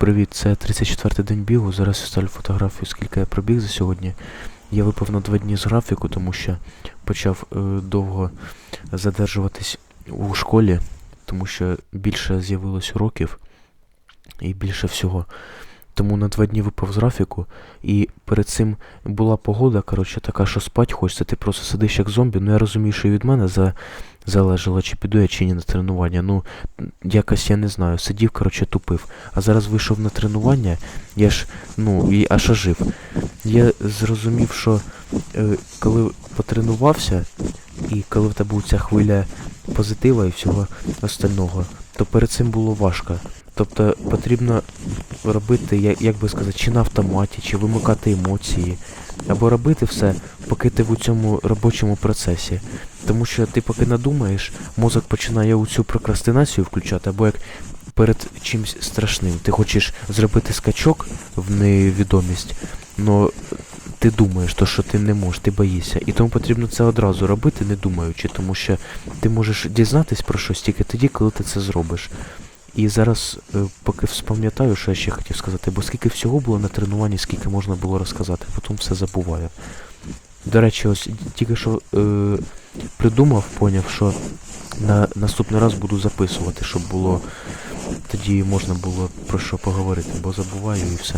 Привіт, це 34-й день бігу. Зараз я ставлю фотографію, скільки я пробіг за сьогодні. Я випав на два дні з графіку, тому що почав е, довго задержуватись у школі, тому що більше з'явилось уроків і більше всього. Тому на два дні випав з графіку, і перед цим була погода, коротше, така, що спать хочеться, ти просто сидиш як зомбі. Ну я розумію, що від мене за... залежало, чи піду я чи ні на тренування. Ну, якось я не знаю, сидів, коротше, тупив. А зараз вийшов на тренування, я ж, ну, і аж ожив. Я зрозумів, що е, коли потренувався, і коли в тебе ця хвиля позитива і всього остального, то перед цим було важко. Тобто потрібно робити, як, як би сказати, чи на автоматі, чи вимикати емоції, або робити все, поки ти в цьому робочому процесі. Тому що ти поки надумаєш, мозок починає у цю прокрастинацію включати, або як перед чимсь страшним. Ти хочеш зробити скачок в невідомість, але ти думаєш, то, що ти не можеш, ти боїшся. І тому потрібно це одразу робити, не думаючи, тому що ти можеш дізнатись про щось тільки тоді, коли ти це зробиш. І зараз, е, поки вспам'ятаю, що я ще хотів сказати, бо скільки всього було на тренуванні, скільки можна було розказати, потім все забуваю. До речі, ось тільки що е, придумав, поняв, що на наступний раз буду записувати, щоб було тоді можна було про що поговорити, бо забуваю і все.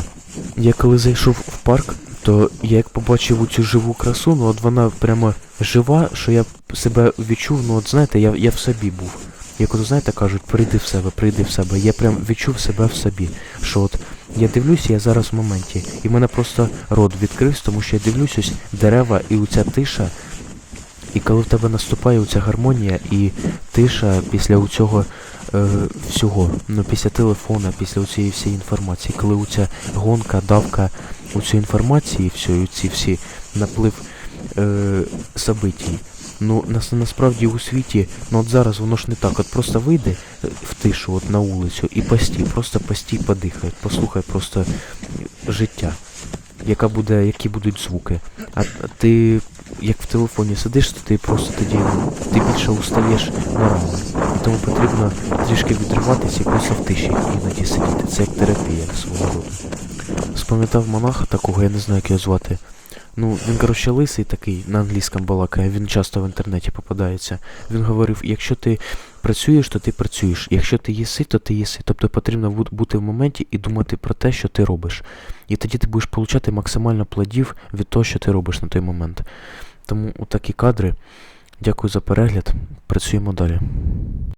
Я коли зайшов в парк, то я як побачив цю живу красу, ну от вона прямо жива, що я себе відчув, ну от знаєте, я, я в собі був. Як от знаєте, кажуть, прийди в себе, прийди в себе. Я прям відчув себе в собі. Що от я дивлюся, я зараз в моменті. І мене просто рот відкрився, тому що я дивлюсь ось дерева і оця тиша. І коли в тебе наступає оця гармонія і тиша після цього е, всього, ну після телефона, після цієї всієї інформації, коли оця гонка, давка у цю інформації, всю, ці всі наплив е, событій. Ну, нас, насправді у світі, ну от зараз воно ж не так. От просто вийди е, в тишу, от на вулицю і постій, просто постій, подихай, послухай просто життя, яка буде, які будуть звуки. А ти як в телефоні сидиш, то ти просто тоді ти більше устаєш морально. І тому потрібно трішки відриватися і просто в тиші іноді сидіти. Це як терапія свого роду. Спам'ятав монаха такого, я не знаю, як його звати. Ну, він, коротше, лисий такий, на англійському балакає, він часто в інтернеті попадається. Він говорив, якщо ти працюєш, то ти працюєш. Якщо ти їси, то ти їси. Тобто потрібно бути в моменті і думати про те, що ти робиш. І тоді ти будеш получати максимально плодів від того, що ти робиш на той момент. Тому такі кадри. Дякую за перегляд. Працюємо далі.